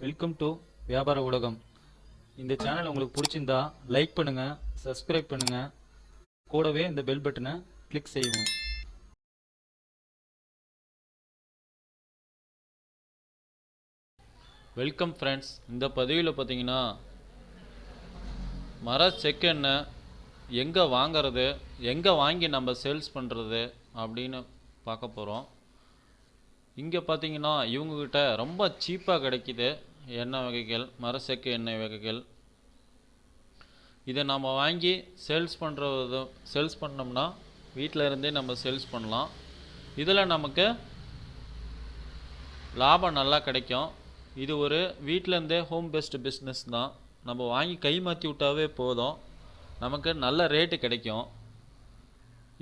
Welcome to வியாபார உலகம் இந்த சேனல் உங்களுக்கு பிடிச்சிருந்தா லைக் பண்ணுங்க சப்ஸ்கிரைப் பண்ணுங்க. கூடவே இந்த பெல் பட்டனை கிளிக் செய்வோம் வெல்கம் ஃப்ரெண்ட்ஸ் இந்த பதிவில் பார்த்தீங்கன்னா மர செக்கெண்ணெய் எங்கே வாங்குறது எங்கே வாங்கி நம்ம சேல்ஸ் பண்ணுறது அப்படின்னு பார்க்க போகிறோம் இங்கே பார்த்தீங்கன்னா இவங்கக்கிட்ட ரொம்ப சீப்பாக கிடைக்கிது எண்ணெய் வகைகள் மரசெக்கு எண்ணெய் வகைகள். இதை நம்ம வாங்கி சேல்ஸ் பண்ணுறது சேல்ஸ் பண்ணோம்னா வீட்டில் இருந்தே நம்ம சேல்ஸ் பண்ணலாம். இதில் நமக்கு லாபம் நல்லா கிடைக்கும். இது ஒரு வீட்டிலேருந்தே ஹோம் பெஸ்ட் பிஸ்னஸ் தான். நம்ம வாங்கி கை மாற்றி விட்டாவே போதும். நமக்கு நல்ல ரேட்டு கிடைக்கும்.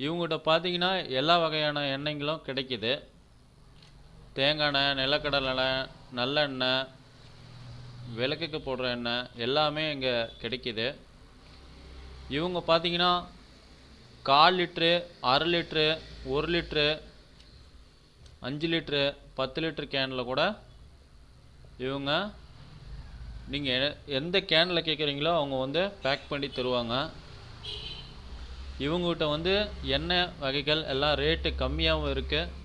இவங்ககிட்ட பார்த்தீங்கன்னா எல்லா வகையான எண்ணெய்களும் கிடைக்கிது. தேங்காய் எண்ணெய் நிலக்கடலை எண்ணெய் நல்லெண்ணெய் விளக்குக்கு போடுற எண்ணெய் எல்லாமே இங்கே கிடைக்கிது. இவங்க பார்த்தீங்கன்னா கால் லிட்ரு அரை லிட்ரு ஒரு லிட்ரு அஞ்சு லிட்ரு பத்து லிட்ரு கேனில் கூட இவங்க நீங்கள் எந்த கேனில் கேட்குறீங்களோ அவங்க வந்து பேக் பண்ணி தருவாங்க. இவங்ககிட்ட வந்து எண்ணெய் வகைகள் எல்லாம் ரேட்டு கம்மியாகவும் இருக்குது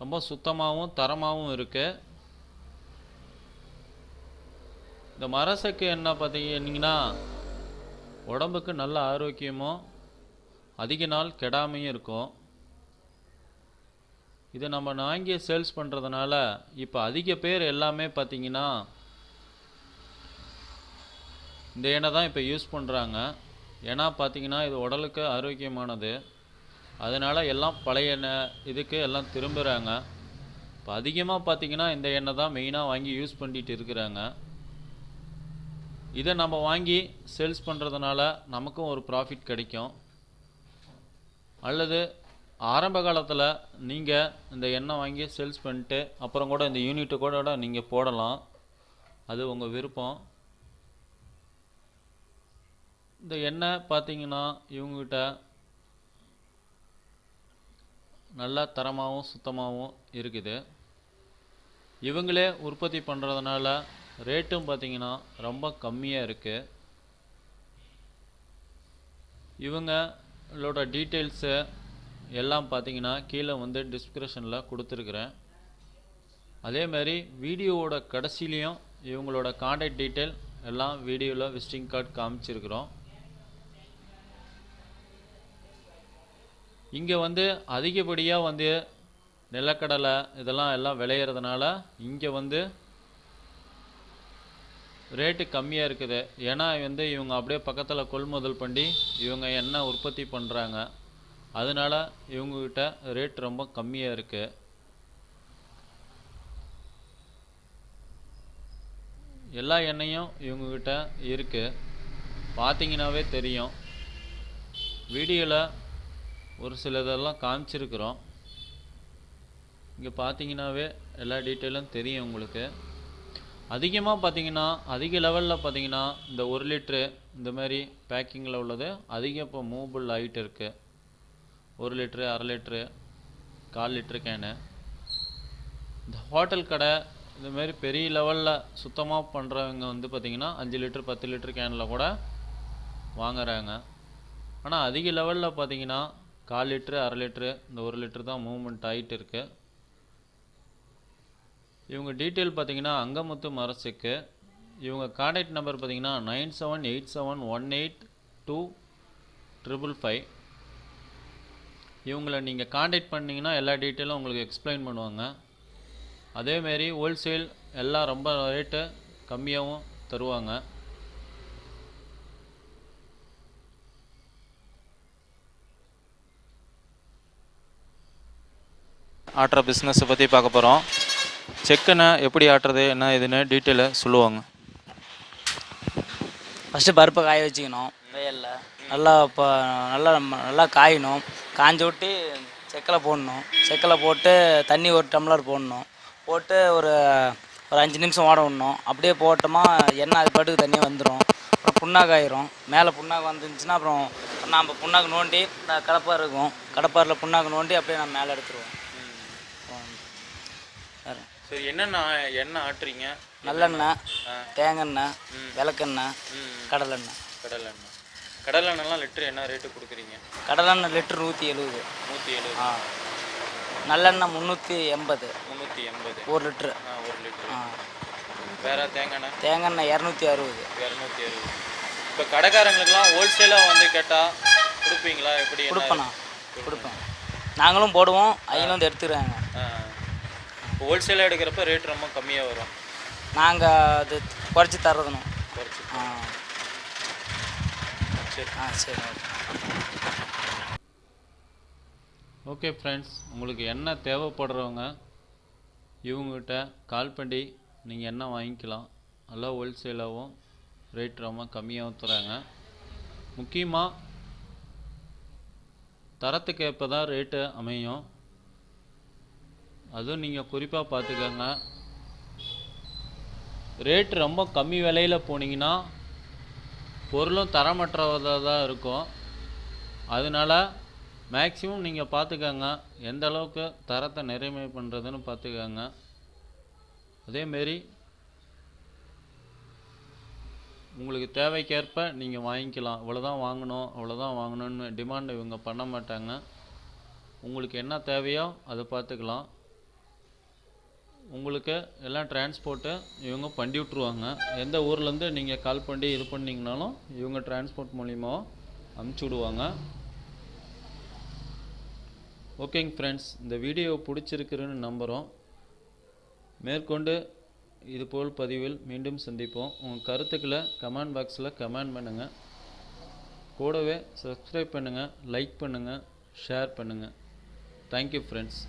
ரொம்ப சுத்தமாகவும் தரமாகவும் இருக்குது இந்த மரசக்கு என்ன பார்த்தீங்கன்னா உடம்புக்கு நல்ல ஆரோக்கியமும் அதிக நாள் கெடாமையும் இருக்கும். இதை நம்ம வாங்கி சேல்ஸ் பண்ணுறதுனால இப்போ அதிக பேர் எல்லாமே பார்த்தீங்கன்னா இந்த எண்ணெய் தான் இப்போ யூஸ் பண்ணுறாங்க ஏன்னா பார்த்தீங்கன்னா இது உடலுக்கு ஆரோக்கியமானது. அதனால் எல்லாம் பழைய எண்ணெய் இதுக்கு எல்லாம் திரும்புகிறாங்க இப்போ அதிகமாக பார்த்தீங்கன்னா இந்த எண்ணெய் தான் மெயினாக வாங்கி யூஸ் பண்ணிட்டு இருக்கிறாங்க. இதை நம்ம வாங்கி சேல்ஸ் பண்ணுறதுனால நமக்கும் ஒரு ப்ராஃபிட் கிடைக்கும். அல்லது ஆரம்ப காலத்தில் நீங்கள் இந்த எண்ணெய் வாங்கி சேல்ஸ் பண்ணிட்டு அப்புறம் கூட இந்த யூனிட்டு கூட நீங்கள் போடலாம். அது உங்கள் விருப்பம். இந்த எண்ணெய் பார்த்தீங்கன்னா இவங்ககிட்ட நல்லா தரமாகவும் சுத்தமாகவும் இருக்குது. இவங்களே உற்பத்தி பண்ணுறதுனால ரேட்டும் பார்த்தீங்கன்னா ரொம்ப கம்மியாக இருக்குது இவங்களோட டீட்டெயில்ஸு எல்லாம் பார்த்தீங்கன்னா கீழே வந்து டிஸ்கிரிப்ஷனில் கொடுத்துருக்குறேன். அதே மாதிரி வீடியோவோட கடைசிலையும் இவங்களோட காண்டாக்ட் டீட்டெயில் எல்லாம் வீடியோவில் விசிட்டிங் கார்டு காமிச்சிருக்கிறோம். இங்கே வந்து அதிகப்படியாக வந்து நிலக்கடலை இதெல்லாம் எல்லாம் விளையிறதுனால இங்கே வந்து ரேட்டு கம்மியாக இருக்குது. ஏன்னா வந்து இவங்க அப்படியே பக்கத்தில் கொள்முதல் பண்ணி இவங்க எண்ணெய் உற்பத்தி பண்ணுறாங்க அதனால இவங்கக்கிட்ட ரேட் ரொம்ப கம்மியாக இருக்குது எல்லா எண்ணெயும் இவங்கக்கிட்ட இருக்குது பார்த்தீங்கன்னாவே தெரியும். வீடியோவில் ஒரு சிலதெல்லாம் காமிச்சிருக்கிறோம். இங்கே பார்த்தீங்கன்னாவே எல்லா டீட்டெயிலும் தெரியும் உங்களுக்கு. அதிகமாக பார்த்தீங்கன்னா அதிக லெவலில் பார்த்தீங்கன்னா இந்த ஒரு லிட்ரு இந்த மாதிரி பேக்கிங்கில் உள்ளது அதிகம் இப்போ மூவபிள் ஆகிட்டு இருக்குது ஒரு லிட்ரு அரை லிட்ரு கால் லிட்ரு கேனு இந்த ஹோட்டல் கடை இந்த மாதிரி பெரிய லெவலில் சுத்தமாக பண்ணுறவங்க வந்து பார்த்திங்கன்னா அஞ்சு லிட்ரு பத்து லிட்ரு கேனில் கூட வாங்குறாங்க. ஆனால் அதிக லெவலில் பார்த்தீங்கன்னா கால் லிட்ரு அரை லிட்ரு இந்த ஒரு லிட்ரு தான் மூவ்மெண்ட் ஆகிட்டு இருக்கு. இவங்க டீட்டெயில் பார்த்தீங்கன்னா அங்கமுத்து மரசுக்கு இவங்க கான்டாக்ட் நம்பர் பார்த்தீங்கன்னா nine seven eight seven one eight two triple five இவங்கள நீங்கள் காண்டாக்ட் பண்ணிங்கன்னா எல்லா டீட்டெயிலும் உங்களுக்கு எக்ஸ்பிளைன் பண்ணுவாங்க. அதேமாரி ஹோல்சேல் எல்லாம் ரொம்ப ரேட்டு கம்மியாகவும் தருவாங்க. ஆட்டுற பிஸ்னஸை பற்றி பார்க்க போகிறோம் செக்குன்னு எப்படி ஆட்டுறது என்ன இதுன்னு டீட்டெயிலை சொல்லுவாங்க. ஃபஸ்ட்டு பருப்பை காய வச்சுக்கணும். வெயிலில். நல்லா இப்போ நல்லா நம்ம நல்லா காயணும். காஞ்சி விட்டு செக்கில் போடணும். செக்கில் போட்டு தண்ணி ஒரு டம்ளர் போடணும். போட்டு ஒரு ஒரு அஞ்சு நிமிஷம் ஓட விடணும். அப்படியே போட்டோமா எண்ணெய் அது பாட்டுக்கு தண்ணி வந்துடும் அப்புறம் புண்ணாக்கு ஆயிரும். மேலே புண்ணாக்கு வந்துருந்துச்சுன்னா அப்புறம் நாம் புண்ணாக்கு நோண்டி கடப்பாறு கடப்பார் இருக்கும். கடப்பாரில் புண்ணாக்கு நோண்டி அப்படியே நம்ம மேலே எடுத்துருவோம். சரி என்னென்ன எண்ணெய் ஆட்டுறீங்க? நல்லெண்ணெய். தேங்காய் விளக்கெண்ணெய் கடலெண்ணெய். கடலெண்ணெய். கடலெண்ணெய்லாம் லிட்டர் என்ன ரேட்டு கொடுக்குறீங்க? கடலெண்ணெய் லிட்டர் நூற்றி எழுபது நூற்றி எழுபது ஆ. நல்லெண்ணெய் முந்நூற்றி எண்பது. முந்நூற்றி எண்பது. ஒரு லிட்ரு ஆ ஒரு லிட்டர். ஆ. வேற தேங்காய் தேங்காய் இரநூத்தி அறுபது. இரநூத்தி அறுபது. இப்போ கடைக்காரங்களுக்குலாம் ஹோல்சேலாக வந்து கேட்டால் கொடுப்பீங்களா? எப்படி கொடுப்பேண்ணா கொடுப்பேன் நாங்களும் போடுவோம். அவங்களும் வந்து எடுத்துக்கிறாங்க. ஹோல்சேலாக எடுக்கிறப்ப ரேட் ரொம்ப கம்மியாக வரும். நாங்கள் அது குறைச்சி தர்றதுணும் குறைச்சி. ஆ. சரி. ஆ சரி ஓகே. ஓகே ஃப்ரெண்ட்ஸ் உங்களுக்கு என்ன தேவைப்படுறவங்க இவங்ககிட்ட கால் பண்ணி நீங்கள் என்ன வாங்கிக்கலாம் நல்லா ஹோல்சேலாகவும் ரேட் ரொம்ப கம்மியாகவும் தராங்க. முக்கியமாக தரத்துக்கு ஏற்ப தான் ரேட்டு அமையும். அதுவும் நீங்கள் குறிப்பாக பார்த்துக்கோங்க. ரேட் ரொம்ப கம்மி விலையில் போனீங்கன்னா பொருளும் தரமற்றதாக தான் இருக்கும். அதனால மேக்ஸிமம் நீங்கள் பார்த்துக்கோங்க. எந்த அளவுக்கு தரத்தை நிறைமை பண்ணுறதுன்னு பார்த்துக்கோங்க. அதேமாரி உங்களுக்கு தேவைக்கேற்ப நீங்கள் வாங்கிக்கலாம். இவ்வளோதான் வாங்கணும் அவ்வளோதான் வாங்கணும்னு டிமாண்ட் இவங்க பண்ண மாட்டாங்க. உங்களுக்கு என்ன தேவையோ அதை பார்த்துக்கலாம். உங்களுக்கு எல்லாம் ட்ரான்ஸ்போர்ட்டை இவங்க பண்ணி விட்ருவாங்க எந்த ஊர்லேருந்து நீங்கள் கால் பண்ணி இது பண்ணிங்கனாலும் இவங்க டிரான்ஸ்போர்ட் மூலிமா அமுச்சு விடுவாங்க. ஓகேங்க ஃப்ரெண்ட்ஸ் இந்த வீடியோ பிடிச்சிருக்குன்னு நம்புகிறோம் மேற்கொண்டு இதுபோல் பதிவில் மீண்டும் சந்திப்போம். உங்கள் கருத்துக்களை கமெண்ட் பாக்ஸில் கமெண்ட் பண்ணுங்கள் கூடவே சப்ஸ்கிரைப் பண்ணுங்கள் லைக் பண்ணுங்கள் ஷேர் பண்ணுங்கள் தேங்க்யூ ஃப்ரெண்ட்ஸ்